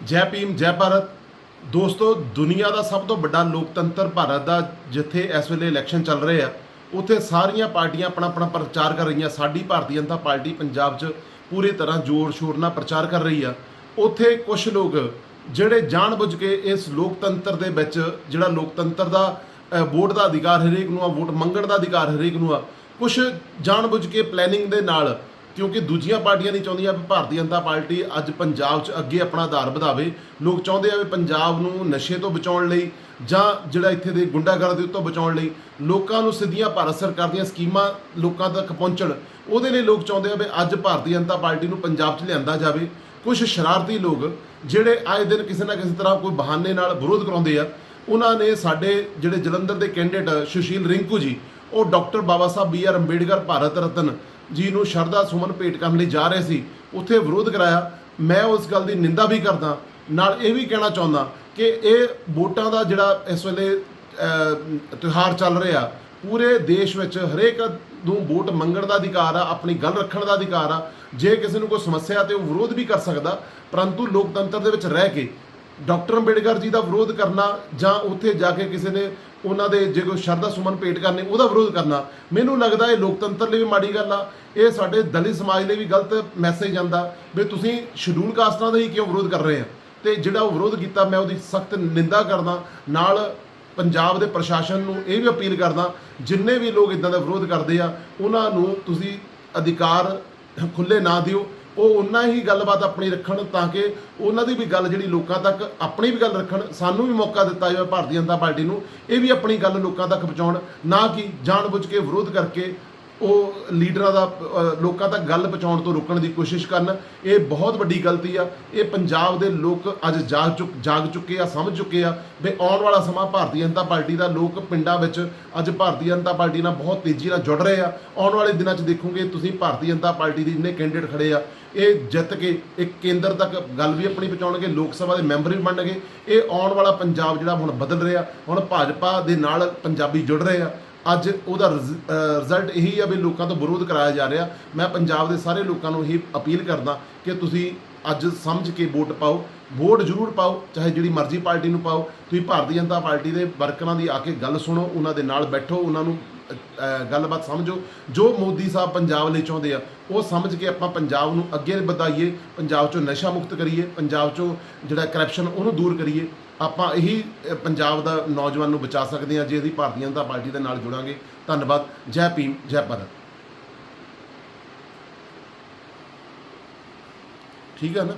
ਜੈ ਭੀਮ, ਜੈ ਭਾਰਤ। ਦੋਸਤੋ, ਦੁਨੀਆ ਦਾ ਸਭ ਤੋਂ ਵੱਡਾ ਲੋਕਤੰਤਰ ਭਾਰਤ ਦਾ, ਜਿੱਥੇ ਇਸ ਵੇਲੇ ਇਲੈਕਸ਼ਨ ਚੱਲ ਰਹੇ ਆ, ਉੱਥੇ ਸਾਰੀਆਂ ਪਾਰਟੀਆਂ ਆਪਣਾ ਆਪਣਾ ਪ੍ਰਚਾਰ ਕਰ ਰਹੀਆਂ। ਸਾਡੀ ਭਾਰਤੀ ਜਨਤਾ ਪਾਰਟੀ ਪੰਜਾਬ 'ਚ ਪੂਰੀ ਤਰ੍ਹਾਂ ਜ਼ੋਰ ਸ਼ੋਰ ਨਾਲ ਪ੍ਰਚਾਰ ਕਰ ਰਹੀ ਆ। ਉੱਥੇ ਕੁਝ ਲੋਕ, ਜਿਹੜੇ ਜਾਣਬੁੱਝ ਕੇ ਇਸ ਲੋਕਤੰਤਰ ਦੇ ਵਿੱਚ, ਜਿਹੜਾ ਲੋਕਤੰਤਰ ਦਾ ਵੋਟ ਦਾ ਅਧਿਕਾਰ ਹਰੇਕ ਨੂੰ ਆ, ਵੋਟ ਮੰਗਣ ਦਾ ਅਧਿਕਾਰ ਹਰੇਕ ਨੂੰ ਆ ਕੁਝ ਜਾਣਬੁੱਝ ਕੇ ਪਲੈਨਿੰਗ ਦੇ ਨਾਲ ਕਿਉਂਕਿ ਦੂਜੀਆਂ ਪਾਰਟੀਆਂ ਨਹੀਂ ਚਾਹੁੰਦੀਆਂ ਵੀ ਭਾਰਤੀ ਜਨਤਾ ਪਾਰਟੀ ਅੱਜ ਪੰਜਾਬ 'ਚ ਅੱਗੇ ਆਪਣਾ ਆਧਾਰ ਵਧਾਵੇ। ਲੋਕ ਚਾਹੁੰਦੇ ਆ ਵੀ ਪੰਜਾਬ ਨੂੰ ਨਸ਼ੇ ਤੋਂ ਬਚਾਉਣ ਲਈ ਜਾਂ ਜਿਹੜਾ ਇੱਥੇ ਦੇ ਗੁੰਡਾਗਰਦੀ ਤੋਂ ਬਚਾਉਣ ਲਈ ਲੋਕਾਂ ਨੂੰ ਸਿੱਧੀਆਂ ਭਾਰਤ ਸਰਕਾਰ ਦੀਆਂ ਸਕੀਮਾਂ ਲੋਕਾਂ ਤੱਕ ਪਹੁੰਚਣ। ਉਹਦੇ ਲਈ ਲੋਕ ਚਾਹੁੰਦੇ ਆ ਵੀ ਅੱਜ ਭਾਰਤੀ ਜਨਤਾ ਪਾਰਟੀ ਨੂੰ ਪੰਜਾਬ 'ਚ ਲਿਆਂਦਾ ਜਾਵੇ। ਕੁਝ ਸ਼ਰਾਰਤੀ ਲੋਕ ਜਿਹੜੇ ਆਏ ਦਿਨ ਕਿਸੇ ਨਾ ਕਿਸੇ ਤਰ੍ਹਾਂ ਕੋਈ ਬਹਾਨੇ ਨਾਲ ਵਿਰੋਧ ਕਰਾਉਂਦੇ ਆ ਉਹਨਾਂ ਨੇ ਸਾਡੇ ਜਿਹੜੇ ਜਲੰਧਰ ਦੇ ਕੈਂਡੀਡੇਟ ਸੁਸ਼ੀਲ ਰਿੰਕੂ ਜੀ ਉਹ doctor Baba Sahib B R Ambedkar Bharat Ratna ji ਨੂੰ ਸ਼ਰਧਾ ਸੁਮਨ ਭੇਟ ਕਰਨ ਲਈ ਜਾ ਰਹੇ ਸੀ ਉੱਥੇ ਵਿਰੋਧ ਕਰਾਇਆ। ਮੈਂ ਉਸ ਗੱਲ ਦੀ ਨਿੰਦਾ ਵੀ ਕਰਦਾ ਨਾਲ ਇਹ ਵੀ ਕਹਿਣਾ ਚਾਹੁੰਦਾ ਕਿ ਇਹ ਵੋਟਾਂ ਦਾ ਜਿਹੜਾ ਇਸ ਵੇਲੇ ਅਹ, ਤਿਉਹਾਰ ਚੱਲ ਰਿਹਾ ਪੂਰੇ ਦੇਸ਼ ਵਿੱਚ ਹਰੇਕ ਨੂੰ ਵੋਟ ਮੰਗਣ ਦਾ ਅਧਿਕਾਰ ਆ ਆਪਣੀ ਗੱਲ ਰੱਖਣ ਦਾ ਅਧਿਕਾਰ ਆ। ਜੇ ਕਿਸੇ ਨੂੰ ਕੋਈ ਸਮੱਸਿਆ ਤੇ ਉਹ ਵਿਰੋਧ ਵੀ ਕਰ ਸਕਦਾ ਪਰੰਤੂ ਲੋਕਤੰਤਰ ਦੇ ਵਿੱਚ ਰਹਿ ਕੇ ਡਾਕਟਰ ਅੰਬੇਡਕਰ ਜੀ ਦਾ ਵਿਰੋਧ ਕਰਨਾ ਜਾਂ ਉੱਥੇ ਜਾ ਕੇ ਕਿਸੇ ਨੇ ਉਹਨਾਂ ਦੇ ਜੇ ਕੋਈ ਸ਼ਰਧਾ ਸੁਮਨ ਭੇਟ ਕਰਨੇ, ਉਹਦਾ ਵਿਰੋਧ ਕਰਨਾ। ਮੈਨੂੰ ਲੱਗਦਾ ਇਹ ਲੋਕਤੰਤਰ ਲਈ ਵੀ ਮਾੜੀ ਗੱਲ ਆ। ਇਹ ਸਾਡੇ ਦਲਿਤ ਸਮਾਜ ਲਈ ਵੀ ਗਲਤ ਮੈਸੇਜ ਜਾਂਦਾ ਵੀ ਤੁਸੀਂ ਸ਼ਡਿਊਲ ਕਾਸਟਾਂ ਦਾ ਹੀ ਕਿਉਂ ਵਿਰੋਧ ਕਰ ਰਹੇ ਆ? ਤੇ ਜਿਹੜਾ ਉਹ ਵਿਰੋਧ ਕੀਤਾ, ਮੈਂ ਉਹਦੀ ਸਖਤ ਨਿੰਦਾ ਕਰਦਾ। ਨਾਲ ਪੰਜਾਬ ਦੇ ਪ੍ਰਸ਼ਾਸਨ ਨੂੰ ਇਹ ਵੀ ਅਪੀਲ ਕਰਦਾ, ਜਿੰਨੇ ਵੀ ਲੋਕ ਇਦਾਂ ਦਾ ਵਿਰੋਧ ਕਰਦੇ ਆ, ਉਹਨਾਂ ਨੂੰ ਤੁਸੀਂ ਅਧਿਕਾਰ ਖੁੱਲੇ ਨਾ ਦਿਓ। ਉਹ ਉਹਨਾਂ ਹੀ ਗੱਲਬਾਤ ਆਪਣੀ ਰੱਖਣ ਤਾਂ ਕਿ ਉਹਨਾਂ ਦੀ ਵੀ ਗੱਲ ਜਿਹੜੀ ਲੋਕਾਂ ਤੱਕ ਆਪਣੀ ਵੀ ਗੱਲ ਰੱਖਣ, ਸਾਨੂੰ ਵੀ ਮੌਕਾ ਦਿੱਤਾ ਜਾਵੇ ਭਾਰਤੀ ਜਨਤਾ ਪਾਰਟੀ ਨੂੰ, ਇਹ ਵੀ ਆਪਣੀ ਗੱਲ ਲੋਕਾਂ ਤੱਕ ਪਹੁੰਚਾਉਣ, ਨਾ ਕਿ ਜਾਣਬੁੱਝ ਕੇ ਵਿਰੋਧ ਕਰਕੇ ਉਹ ਲੀਡਰਾਂ ਦਾ ਅ, ਲੋਕਾਂ ਤੱਕ ਗੱਲ ਪਹੁੰਚਾਉਣ ਤੋਂ ਰੋਕਣ ਦੀ ਕੋਸ਼ਿਸ਼ ਕਰਨ ਇਹ ਬਹੁਤ ਵੱਡੀ ਗਲਤੀ ਆ। ਇਹ ਪੰਜਾਬ ਦੇ ਲੋਕ ਅੱਜ ਜਾਗ ਚੁੱਕ ਜਾਗ ਚੁੱਕੇ ਆ ਸਮਝ ਚੁੱਕੇ ਆ ਵੀ ਆਉਣ ਵਾਲਾ ਸਮਾਂ ਭਾਰਤੀ ਜਨਤਾ ਪਾਰਟੀ ਦਾ ਲੋਕ ਪਿੰਡਾਂ ਵਿੱਚ ਅੱਜ ਭਾਰਤੀ ਜਨਤਾ ਪਾਰਟੀ ਨਾਲ ਬਹੁਤ ਤੇਜ਼ੀ ਨਾਲ ਜੁੜ ਰਹੇ ਆ। ਆਉਣ ਵਾਲੇ ਦਿਨਾਂ 'ਚ ਦੇਖੋਗੇ ਤੁਸੀਂ ਭਾਰਤੀ ਜਨਤਾ ਪਾਰਟੀ ਦੇ ਜਿੰਨੇ ਕੈਂਡੀਡੇਟ ਖੜੇ ਆ ਇਹ ਜਿੱਤ ਕੇ ਇੱਕ ਕੇਂਦਰ ਤੱਕ ਗੱਲ ਵੀ ਆਪਣੀ ਪਹੁੰਚਾਉਣਗੇ ਲੋਕ ਸਭਾ ਦੇ ਮੈਂਬਰ ਵੀ ਬਣਨਗੇ। ਇਹ ਆਉਣ ਵਾਲਾ ਪੰਜਾਬ ਜਿਹੜਾ ਹੁਣ ਬਦਲ ਰਿਹਾ ਹੁਣ ਭਾਜਪਾ ਦੇ ਨਾਲ ਪੰਜਾਬੀ ਜੁੜ ਰਹੇ ਆ। ਅੱਜ ਉਹਦਾ ਰਿਜ਼ਲਟ ਇਹੀ ਆ ਵੀ ਲੋਕਾਂ ਤੋਂ ਵਿਰੋਧ ਕਰਾਇਆ ਜਾ ਰਿਹਾ। ਮੈਂ ਪੰਜਾਬ ਦੇ ਸਾਰੇ ਲੋਕਾਂ ਨੂੰ ਇਹੀ ਅਪੀਲ ਕਰਦਾ ਕਿ ਤੁਸੀਂ ਅੱਜ ਸਮਝ ਕੇ ਵੋਟ ਪਾਓ। ਵੋਟ ਜ਼ਰੂਰ ਪਾਓ, ਚਾਹੇ ਜਿਹੜੀ ਮਰਜ਼ੀ ਪਾਰਟੀ ਨੂੰ ਪਾਓ। ਤੁਸੀਂ ਭਾਰਤੀ ਜਨਤਾ ਪਾਰਟੀ ਦੇ ਵਰਕਰਾਂ ਦੀ ਆ ਕੇ ਗੱਲ ਸੁਣੋ, ਉਹਨਾਂ ਦੇ ਨਾਲ ਬੈਠੋ, ਉਹਨਾਂ ਨੂੰ ਗੱਲਬਾਤ ਸਮਝੋ। ਜੋ ਮੋਦੀ ਸਾਹਿਬ ਪੰਜਾਬ ਲਈ ਚਾਹੁੰਦੇ ਆ, ਉਹ ਸਮਝ ਕੇ ਆਪਾਂ ਪੰਜਾਬ ਨੂੰ ਅੱਗੇ ਵਧਾਈਏ, ਪੰਜਾਬ ਚੋਂ ਨਸ਼ਾ ਮੁਕਤ ਕਰੀਏ, ਪੰਜਾਬ ਚੋਂ ਜਿਹੜਾ ਕਰਪਸ਼ਨ ਉਹਨੂੰ ਦੂਰ ਕਰੀਏ। ਆਪਾਂ ਇਹੀ ਪੰਜਾਬ ਦਾ ਨੌਜਵਾਨ ਨੂੰ ਬਚਾ ਸਕਦੇ ਹਾਂ ਜੇ ਅਸੀਂ ਭਾਰਤੀ ਜਨਤਾ ਪਾਰਟੀ ਦੇ ਨਾਲ ਜੁੜਾਂਗੇ। ਧੰਨਵਾਦ। ਜੈ ਭੀਮ, ਜੈ ਭਾਰਤ। ਠੀਕ ਹੈ ਨਾ?